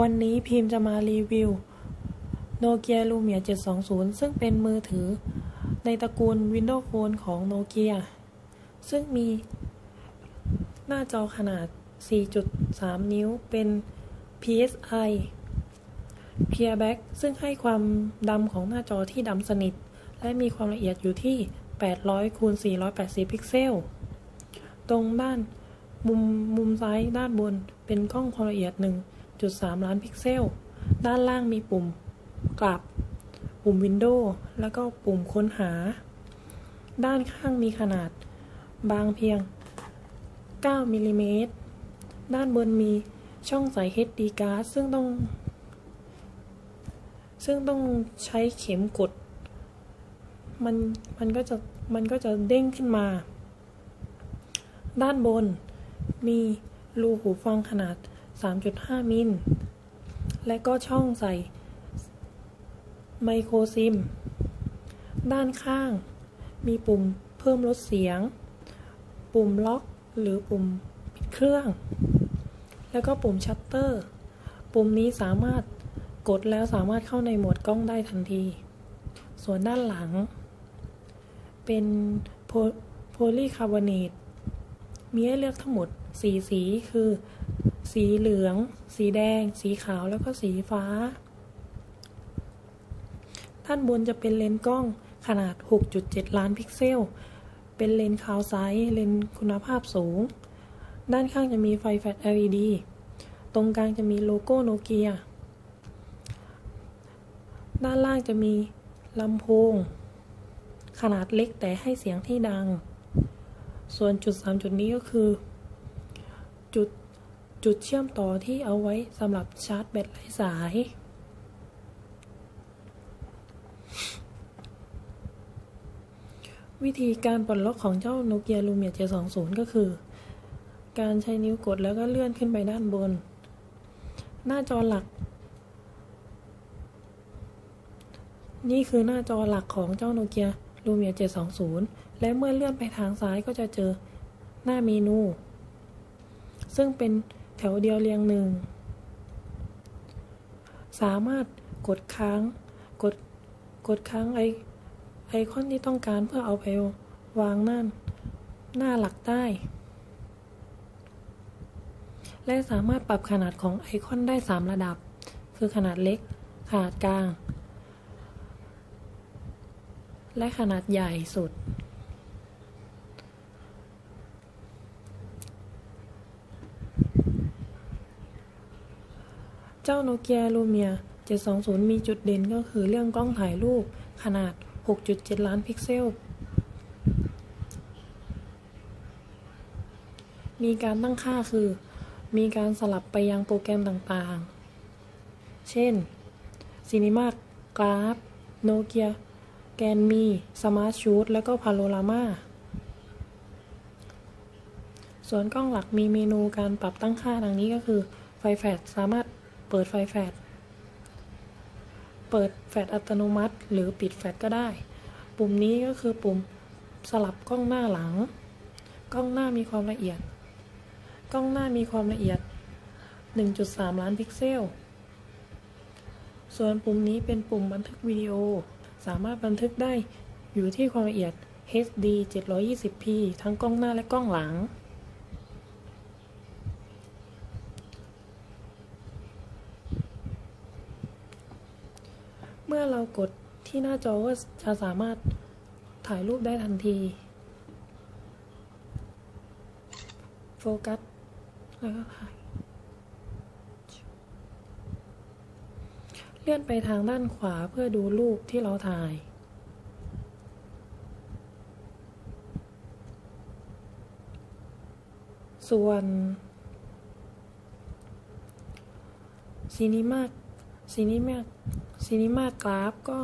วันนี้พิมพ์จะมารีวิว Nokia Lumia 720 ซึ่งเป็นมือถือในตระกูล Windows Phone ของ Nokia ซึ่งมีหน้าจอขนาด 4.3 นิ้วเป็น PSI Clear Back ซึ่งให้ความดำของหน้าจอที่ดำสนิท และมีความละเอียดอยู่ที่ 800คูณ480 พิกเซล ตรงด้านมุมมุมซ้ายด้านบนเป็นกล้องความละเอียด 1.3 ล้านพิกเซล ด้านล่างมีปุ่มกลับ ปุ่มวินโดว์แล้วก็ปุ่มค้นหา ด้านข้างมีขนาดบางเพียง 9มิลลิเมตร ด้านบนมีช่องใส่ HD card ซึ่งต้อง ซึ่งต้องใช้เข็มกด มัน มันก็จะ มันก็จะเด้งขึ้นมา ด้านบนมีรูหูฟังขนาด 3.5 มิล และก็ช่องใส่ไมโครซิม ด้านข้างมีปุ่มเพิ่มลดเสียง ปุ่มล็อกหรือปุ่มปิดเครื่อง แล้วก็ปุ่มชัตเตอร์ ปุ่มนี้สามารถกดแล้วสามารถเข้าในโหมดกล้องได้ทันที ส่วนด้านหลัง เป็นโพลีคาร์บอเนตมีให้เลือกทั้งหมด 4 สีคือ สีเหลือง สีแดง สีขาวแล้วก็สีฟ้า ด้านบนจะเป็นเลนส์กล้องขนาด 6.7 ล้านพิกเซล เป็นเลนส์คาวไซส์เลนส์คุณภาพสูง ด้านข้างจะมีไฟแฟลช LED ตรงกลางจะมีโลโก้โนเกีย ด้านล่างจะมีลำโพง ขนาดเล็กแต่ให้เสียงที่ดัง ส่วนจุด 3 จุดนี้ก็คือ จุด จุดเชื่อมต่อที่เอาไว้สำหรับชาร์จแบตไร้สาย วิธีการปลดล็อกของเจ้าโนเกียลูเมีย720ก็คือ การใช้นิ้วกดแล้วก็เลื่อนขึ้นไปด้านบน หน้าจอหลัก นี่คือหน้าจอหลักของเจ้าโนเกียลูเมีย720 และเมื่อเลื่อนไปทางซ้ายก็จะเจอหน้าเมนู ซึ่งเป็น ถวเดียวเรียงหนึ่ง สามารถกดค้าง กด กดค้างไอไอคอนที่ต้องการเพื่อเอาไปวางหน้าหน้าหลักได้ และสามารถปรับขนาดของไอคอนได้ 3 ระดับ คือขนาดเล็ก ขนาดกลาง และขนาดใหญ่สุด เจ้าโนเกียลูเมีย720 มีจุดเด่นก็คือเรื่องกล้องถ่ายรูปขนาด 6.7 ล้านพิกเซล มีการตั้งค่าคือ มีการสลับไปยังโปรแกรมต่างๆ เช่น Cinema Graph Nokia แกนมี Smart Shoot แล้วก็ Panorama ส่วนกล้องหลักมีเมนูการปรับตั้งค่าดังนี้ก็คือไฟแฟลชสามารถ เปิดไฟแฟลชเปิดแฟลชอัตโนมัติ หรือปิดแฟลชก็ได้ ปุ่มนี้ก็คือปุ่มสลับกล้องหน้าหลัง กล้องหน้ามีความละเอียด กล้องหน้ามีความละเอียด 1.3 ล้านพิกเซล ส่วนปุ่มนี้เป็นปุ่มบันทึกวิดีโอ สามารถบันทึกได้อยู่ที่ความละเอียด HD 720p ทั้งกล้องหน้าและกล้องหลัง เมื่อเรา กดที่หน้าจอก็จะสามารถถ่ายรูปได้ทันที โฟกัส แล้วก็ถ่าย เลื่อนไปทางด้านขวาเพื่อดูรูปที่เราถ่ายส่วนซีนิมา ซีนิมาซีนิมากราฟก็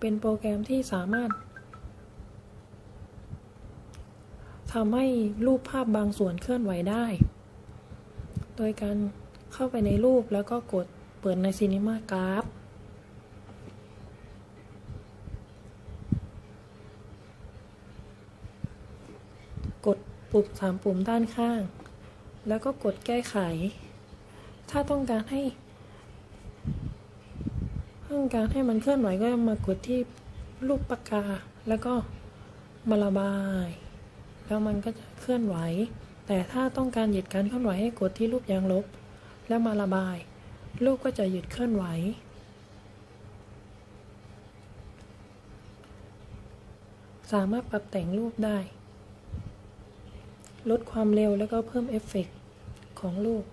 เป็นโปรแกรมที่สามารถทำให้รูปภาพบางส่วนเคลื่อนไหวได้ โดยการเข้าไปในรูปแล้วก็กดเปิดในซีนิมากราฟกดปุ่มสามปุ่มด้านข้าง แล้วก็กดแก้ไข ถ้าต้องการให้ต้องการให้มันเคลื่อนไหวก็มากดที่ลูกปากกา แล้วก็มาระบาย แล้วมันก็จะเคลื่อนไหว แต่ถ้าต้องการหยุดการเคลื่อนไหวให้กดที่รูปยางลบ แล้วมาระบายรูปก็จะหยุดเคลื่อนไหว สามารถปรับแต่งรูปได้ ลดความเร็วแล้วก็เพิ่มเอฟเฟกต์ของรูป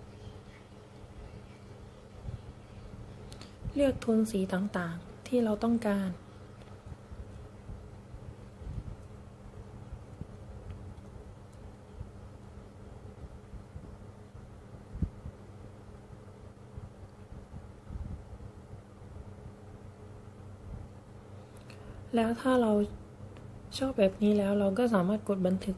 เลือกโทนสีต่างๆ ที่เราต้องการ แล้วถ้าเราชอบแบบนี้แล้วเราก็สามารถกดบันทึก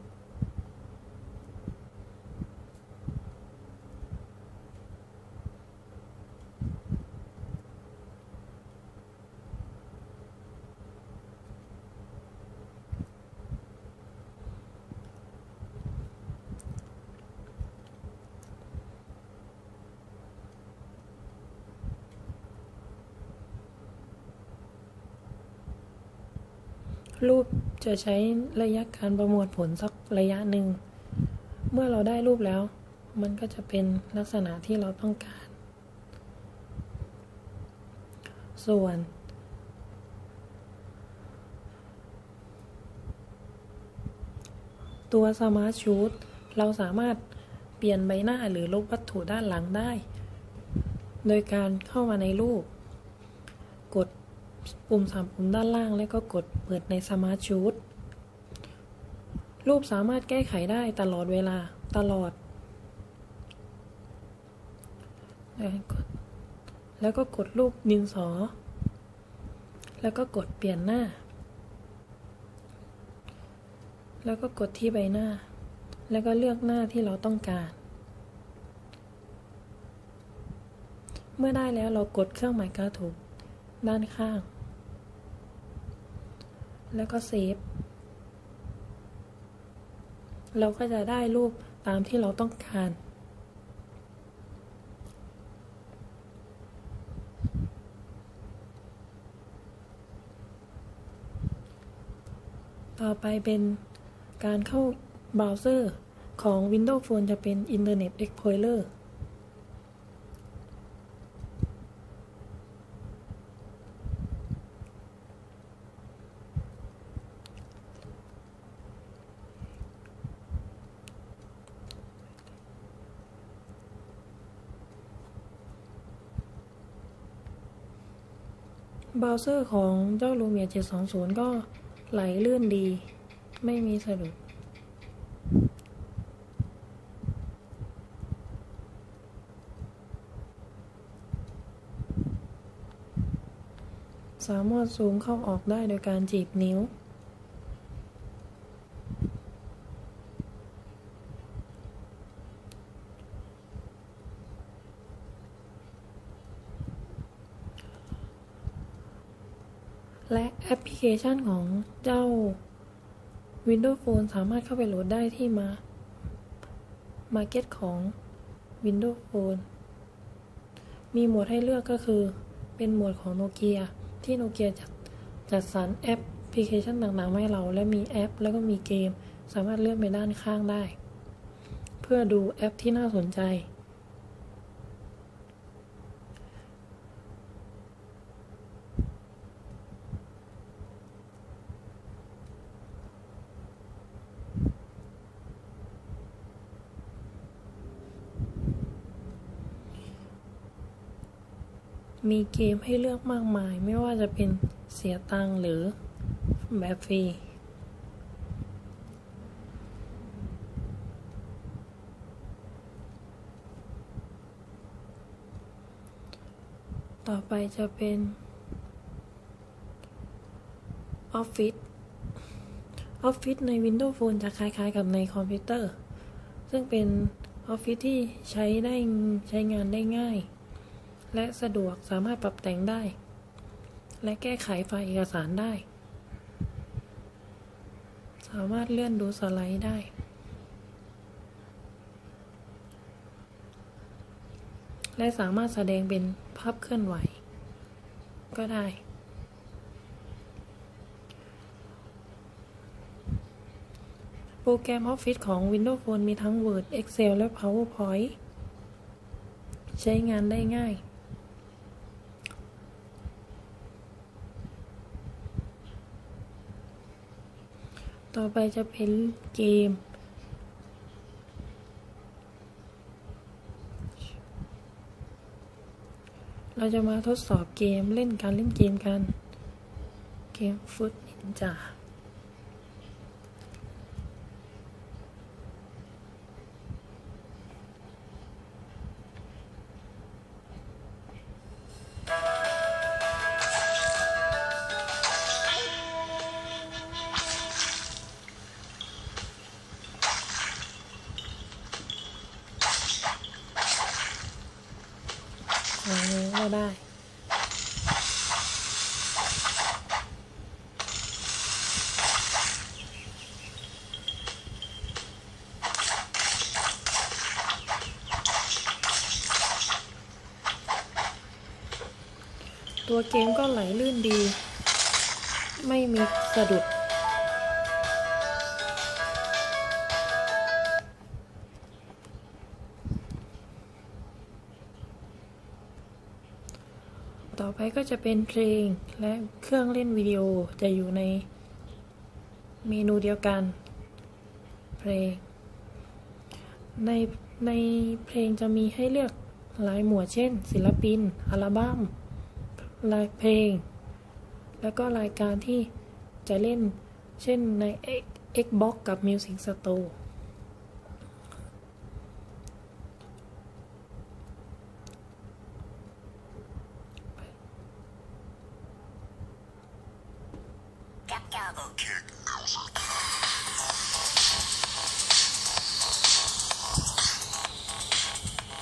รูปจะใช้ระยะการประมวลผลสักระยะหนึ่ง เมื่อเราได้รูปแล้ว มันก็จะเป็นลักษณะที่เราต้องการ ส่วน ตัว Smart Shoot เราสามารถเปลี่ยนใบหน้าหรือลบวัตถุด้านหลังได้ โดยการเข้ามาในรูป กด ปุ่มสามปุ่มด้านล่าง แล้วก็กดเปิดใน Smart Shoot รูปสามารถแก้ไขได้ตลอดเวลาตลอด แล้วก็กดรูปดินสอ แล้วก็กดเปลี่ยนหน้า แล้วก็กดที่ใบหน้า แล้วก็เลือกหน้าที่เราต้องการ เมื่อได้แล้วเรากดเครื่องหมายกระถูกด้านข้าง แล้วก็เซฟ เราก็จะได้รูปตามที่เราต้องการ ต่อไปเป็นการเข้าเบราว์เซอร์ของ Windows Phone จะเป็น Internet Explorer เบราว์เซอร์ของเจ้า Lumia 720 ก็ไหลลื่นดี ไม่มีสะดุดสามารถซูมเข้าออกได้โดยการจีบนิ้ว และแอปพลิเค ชันของเจ้า Windows Phone สามารถเข้าไปโหลดได้ที่มา Market ของ Windows Phone มีหมวดให้เลือกก็คือ เป็นหมวดของโนเกียที่โนเกียจัดจัดสรรแอปพลิเคชันต่างๆให้เรา และมีแอป แล้วก็มีเกม สามารถเลื่อนไปด้านข้างได้ เพื่อดูแอปที่น่าสนใจ มีเกมให้เลือกมากมาย ไม่ว่าจะเป็นเสียตังหรือแบบฟรี ต่อไปจะเป็น Office Office ใน Windows Phone จะคล้ายๆ กับในคอมพิวเตอร์ ซึ่งเป็น Office ที่ใช้ได้ใช้งานได้ง่าย และสะดวกสามารถปรับแต่งได้ และแก้ไขไฟล์เอกสารได้ สามารถเลื่อนดูสไลด์ได้และสามารถแสดงเป็นภาพเคลื่อนไหว ก็ได้ โปรแกรม Office ของ Windows Phone มีทั้ง Word Excel และ PowerPoint ใช้งานได้ง่าย ต่อไปจะเป็นเกม เราจะมาทดสอบเกมเล่นการเล่นเกมกัน เกมฟุตนินจา ตัวเกมก็ไหลลื่นดี ไม่มีสะดุด ต่อไปก็จะเป็นเพลงและเครื่องเล่นวิดีโอจะอยู่ในเมนูเดียวกัน เพลง ในในเพลงจะมีให้เลือกหลายหมวดเช่น ศิลปิน อัลบั้ม รายเพลง แล้วก็รายการที่จะเล่นเช่นใน Xbox กับ Music Store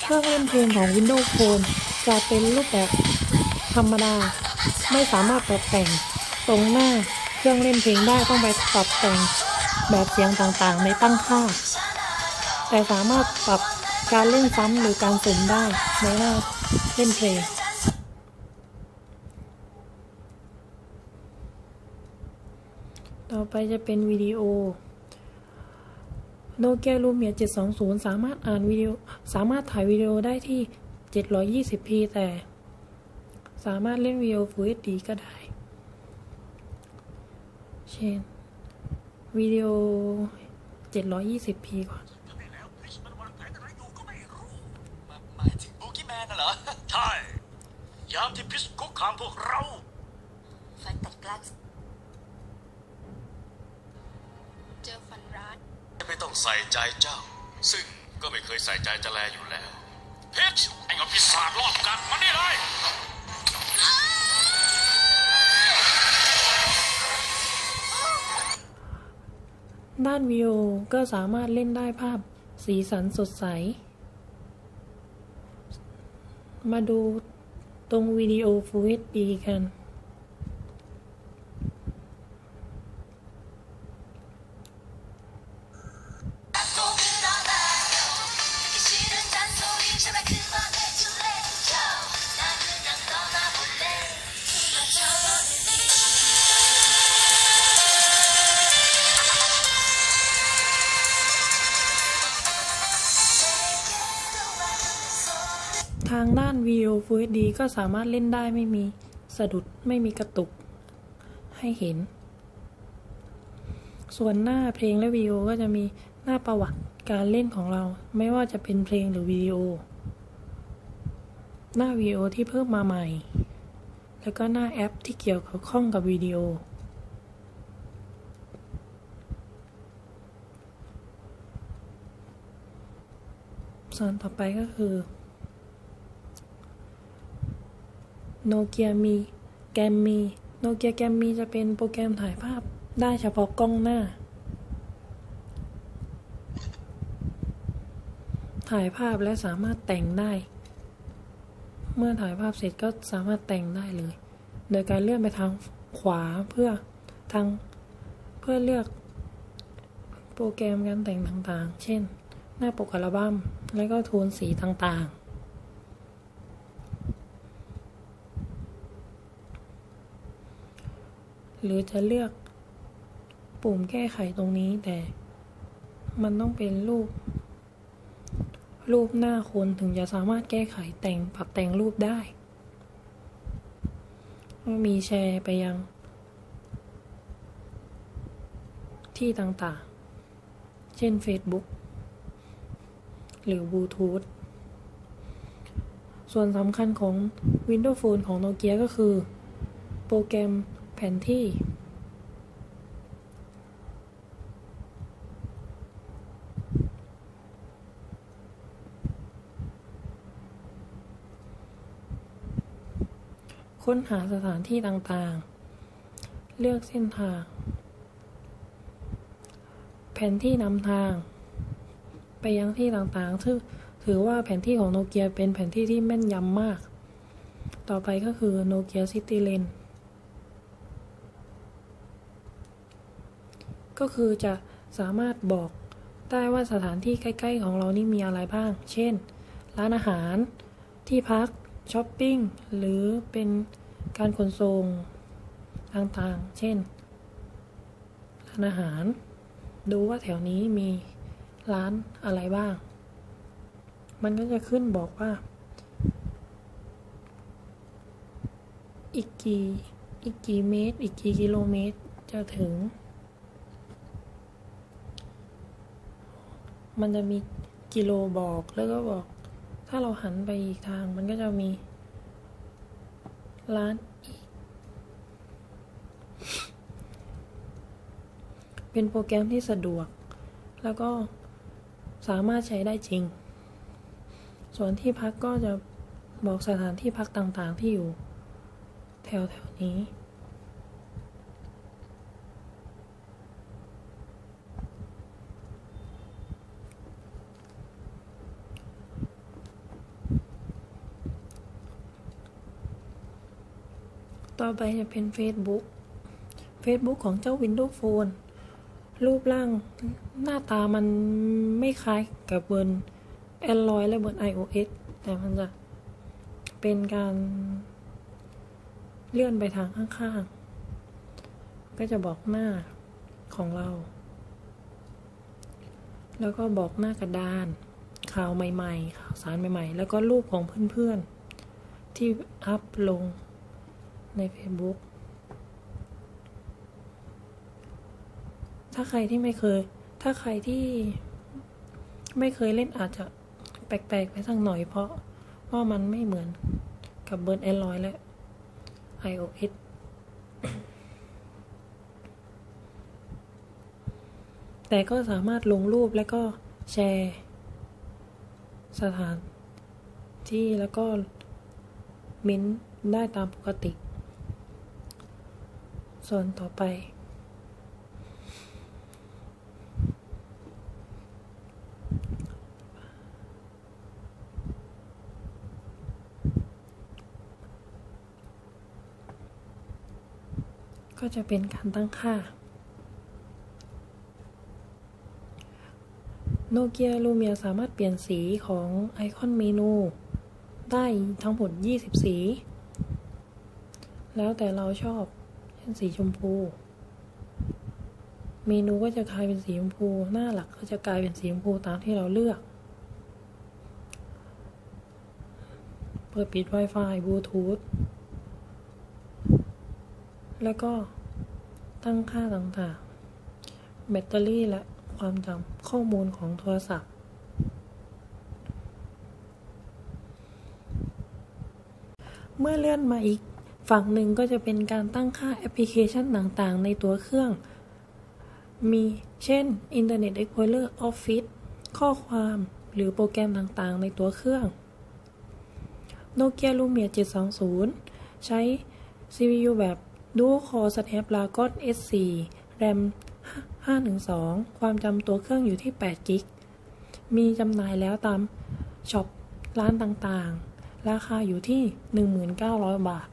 เครื่องเล่นเพลงของ Windows Phone จะเป็นรูปแบบ ธรรมดา ไม่สามารถปรับแต่ง ตรงหน้าเครื่องเล่นเพลงได้ต้องไปปรับแต่งแบบเสียงต่างๆในตั้งค่า แต่สามารถปรับการเล่นซ้ำหรือการสุ่มได้ในหน้าเล่นเพลงต่อไปจะเป็นวิดีโอโนเกียลูเมีย720 สามารถอ่านวิดีโอ สามารถถ่ายวิดีโอได้ที่ 720p แต่ สามารถเล่นวิดีโอ Full HD ก็ได้ เช่นวิดีโอ 720p ก่อนทำได้แล้วคริสมันวางแผนอะไรอยู่ก็ไม่รู้มาหมายถึงโบกี้แมนน่ะเหรอ ใช่ ยามที่พิสคุกคามพวกเรา ฟันตัดกลางเจอฟันร้ายไม่ต้องใส่ใจเจ้า ซึ่งก็ไม่เคยใส่ใจจะแลอยู่แล้ว พิชไอ้เงาปีศาจรอบกัดมานี่เลย ด้านวิดีโอก็สามารถเล่นได้ภาพสีสันสดใส มาดูตรงวิดีโอ Full HD กัน Full HD ก็สามารถเล่นได้ไม่มีสะดุดไม่มีกระตุกให้เห็น ส่วนหน้าเพลงและวิดีโอก็จะมีหน้าประวัติการเล่นของเรา ไม่ว่าจะเป็นเพลงหรือวิดีโอ หน้าวิดีโอที่เพิ่มมาใหม่ แล้วก็หน้าแอปที่เกี่ยวกับข้องกับวิดีโอส่วนต่อไปก็คือ โนเกียมีแกมมีโนเกียแกมมีจะเป็นโปรแกรมถ่ายภาพได้เฉพาะกล้องหน้า ถ่ายภาพและสามารถแต่งได้ เมื่อถ่ายภาพเสร็จก็สามารถแต่งได้เลย โดยการเลื่อนไปทางขวาเพื่อทางเพื่อเลือกโปรแกรมการแต่งต่างๆ เช่น หน้าปกอัลบั้มและก็โทนสีต่างๆ หรือจะเลือกปุ่มแก้ไขตรงนี้แต่ มันต้องเป็นรูป รูปหน้าคนถึงจะสามารถแก้ไขแต่งปรับแต่งรูปได้มีแชร์ไปยัง ที่ต่างๆ เช่น Facebook หรือบลูทูธส่วนสำคัญของ Windows Phone ของโนเกียก็คือ โปรแกรม แผนที่ ค้นหาสถานที่ต่างๆ เลือกเส้นทาง แผนที่นำทาง ไปยังที่ต่างๆซึ่งถือว่าแผนที่ของโนเกียเป็นแผนที่ที่แม่นยำมาก ต่อไปก็คือโนเกียซิตี้เลน ก็คือจะสามารถบอกได้ว่าสถานที่ใกล้ ๆ ของเรานี่มีอะไรบ้าง เช่น ร้านอาหาร ที่พัก ช้อปปิ้ง หรือเป็นการขนส่งต่างๆ เช่น ร้านอาหาร ดูว่าแถวนี้มีร้านอะไรบ้าง มันก็จะขึ้นบอกว่า อีกกี่ อีกกี่เมตร อีกกี่กิโลเมตรจะถึง มันจะมีกิโลบอกแล้วก็บอก ถ้าเราหันไปอีกทาง มันก็จะมี ร้านอีก เป็นโปรแกรมที่สะดวก แล้วก็สามารถใช้ได้จริง ส่วนที่พักก็จะบอกสถานที่พักต่างๆที่อยู่ แถวแถวๆนี้ ต่อไปจะเป็น Facebook Facebook ของเจ้า Windows Phone รูปร่างหน้าตามันไม่คล้ายกับบอร์ Android และบอร์ iOS แต่มันจะเป็นการเลื่อนไปทางข้างๆ ก็จะบอกหน้าของเรา แล้วก็บอกหน้ากระดาน ข่าวใหม่ๆ ข่าวสารใหม่ๆ แล้วก็รูปของเพื่อนๆ ที่อัพลง ใน Facebook ถ้าใครที่ไม่เคย ถ้าใครที่ไม่เคยเล่นอาจจะแปลกๆไปสักหน่อยเพราะว่ามันไม่เหมือนกับเบิร์นแอนดรอยและ iOS แต่ก็สามารถลงรูปและก็แชร์ สถานที่แล้วก็เม้นต์ได้ตามปกติ ส่วนต่อไป ก็จะเป็นการตั้งค่า โนเกียลูเมียสามารถเปลี่ยนสีของไอคอนเมนูได้ทั้งหมด 20 สี แล้วแต่เราชอบ เช่นสีชมพู เมนูก็จะกลายเป็นสีชมพู หน้าหลักก็จะกลายเป็นสีชมพูตามที่เราเลือก เปิดปิด Wi-Fi บลูทูธ แล้วก็ตั้งค่าต่างๆ แบตเตอรี่และความจำข้อมูลของโทรศัพท์เมื่อเลื่อนมาอีก ฝั่งหนึ่งก็จะเป็นการตั้งค่าแอปพลิเคชันต่างๆ ในตัวเครื่อง มีเช่น Internet Explorer Office ข้อความหรือโปรแกรมต่างๆ ในตัวเครื่อง Nokia Lumia 720 ใช้ CPU แบบ Dual Core Snapdragon S4 RAM 512 ความจำตัวเครื่องอยู่ที่8กิกมีจำหน่ายแล้วตามช็อปร้านต่างๆ ราคาอยู่ที่ 1,900 บาท